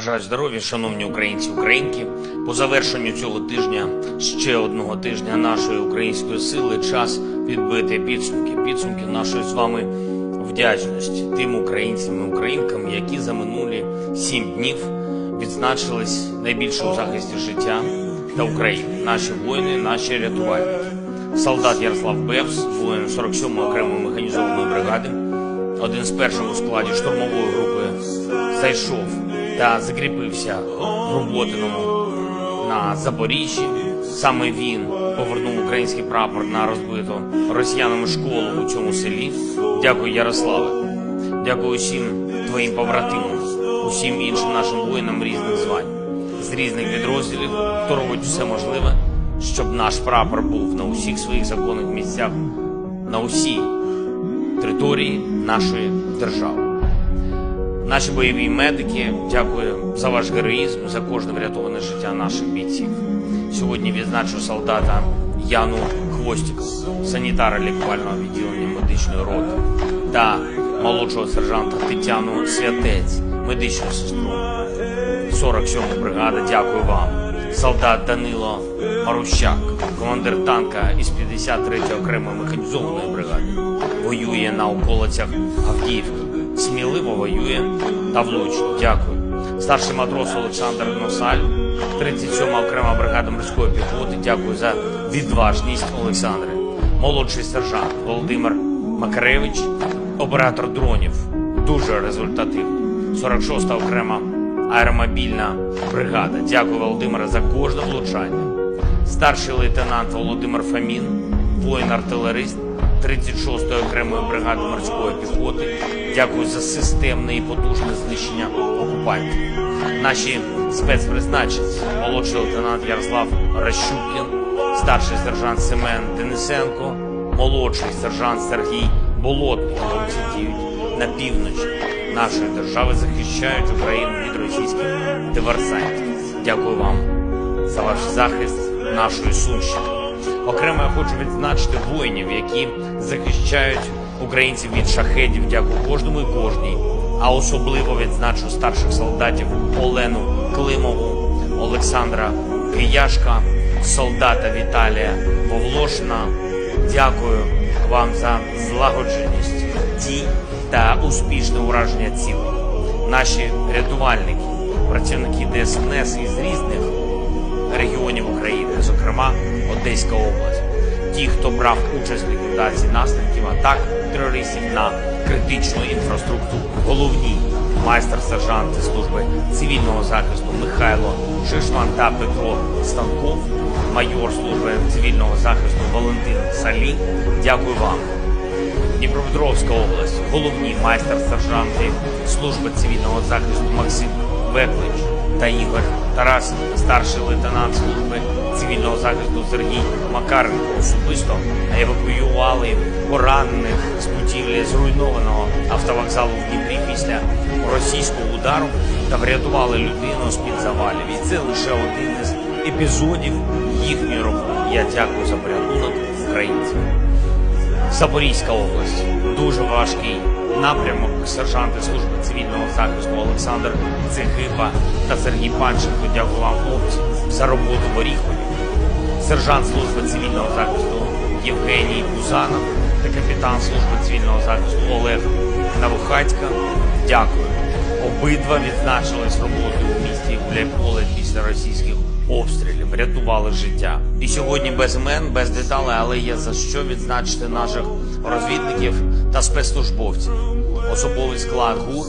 Бажаю здоров'я, шановні українці, українки. По завершенню цього тижня, ще одного тижня нашої української сили, час підбити підсумки, підсумки нашої з вами вдячності тим українцям і українкам, які за минулі сім днів відзначились найбільше у захисті життя та України. Наші воїни, наші рятувальники. Солдат Ярослав Бевс, воїн 47-ї окремої механізованої бригади, один з перших у складі штурмової групи зайшов та закріпився в Роботиному на Запоріжжі. Саме він повернув український прапор на розбиту росіянами школу у цьому селі. Дякую, Ярославе. Дякую усім твоїм побратимам, усім іншим нашим воїнам різних звань, з різних підрозділів, хто робить все можливе, щоб наш прапор був на усіх своїх законних місцях, на усій території нашої держави. Наші бойові медики, дякую за ваш героїзм, за кожне врятоване життя наших бійців. Сьогодні відзначу солдата Яну Хвостікову, санітара лікувального відділення медичної роти та молодшого сержанта Тетяну Святець, медичну сестру. 47 бригада, дякую вам. Солдат Данило Марущак, командир танка із 53-ї окремої механізованої бригади, воює на околицях Авдіївки. Сміливо воює та влучно. Дякую. Старший матрос Олександр Гносаль, 37-ма окрема бригада морської піхоти. Дякую за відважність Олександре. Молодший сержант Володимир Макаревич, оператор дронів. Дуже результативний. 46-та окрема аеромобільна бригада. Дякую, Володимире, за кожне влучання. Старший лейтенант Володимир Фамін, воїн-артилерист 36-ї окремої бригади морської піхоти. Дякую за системне і потужне знищення окупантів. Наші спецпризначенці, молодший лейтенант Ярослав Ращукін, старший сержант Семен Денисенко, молодший сержант Сергій Болотний. Хлопці діють на півночі нашої держави, захищають Україну від російських диверсантів. Дякую вам за ваш захист нашої Сумщини. Окремо я хочу відзначити воїнів, які захищають українців від шахедів. Дякую кожному і кожній. А особливо відзначу старших солдатів Олену Климову, Олександра Кияшка, солдата Віталія Павлошина. Дякую вам за злагодженість дій та успішне ураження цілей. Наші рятувальники, працівники ДСНС із різних регіонів України, зокрема Одеська область. Ті, хто брав участь в ліквідації наслідків атак терористів на критичну інфраструктуру. Головні майстер-сержанти служби цивільного захисту Михайло Шишман та Петро Станков, майор служби цивільного захисту Валентин Салі. Дякую вам. Дніпропетровська область, головні майстер-сержанти служби цивільного захисту Максим Веклич та Ігор Тарас, старший лейтенант служби цивільного захисту Сергій Макаренко особисто евакуювали поранених з будівлі зруйнованого автовокзалу в Дніпрі після російського удару та врятували людину з під завалів. І це лише один із епізодів їхньої роботи. Я дякую за порятунок українців. Запорізька область дуже важкий напрямок. Сержанти служби цивільного захисту Олександр Цехипа та Сергій Панченко. Дякую вам, за роботу в Оріхові. Сержант служби цивільного захисту Євгеній Бузанов та капітан служби цивільного захисту Олег Навухацька. Дякую. Обидва відзначились роботою в місті Гуляйполе після російських обстрілів, рятували життя. І сьогодні без імен, без деталей, але є за що відзначити наших розвідників та спецслужбовців, особовий склад ГУР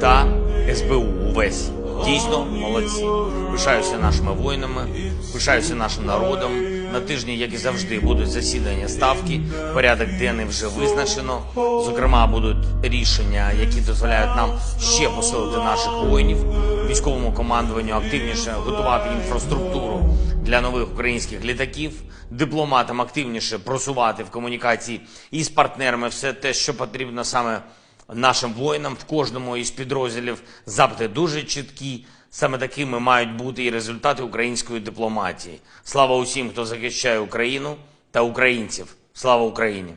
та СБУ увесь. Дійсно молодці. Пишаюся нашими воїнами, пишаюся нашим народом. На тижні, як і завжди, будуть засідання ставки. Порядок денний вже визначено. Зокрема, будуть рішення, які дозволяють нам ще посилити наших воїнів, військовому командуванню активніше готувати інфраструктуру для нових українських літаків, дипломатам активніше просувати в комунікації із партнерами все те, що потрібно саме нашим воїнам в кожному із підрозділів запити дуже чіткі. Саме такими мають бути і результати української дипломатії. Слава усім, хто захищає Україну та українців. Слава Україні!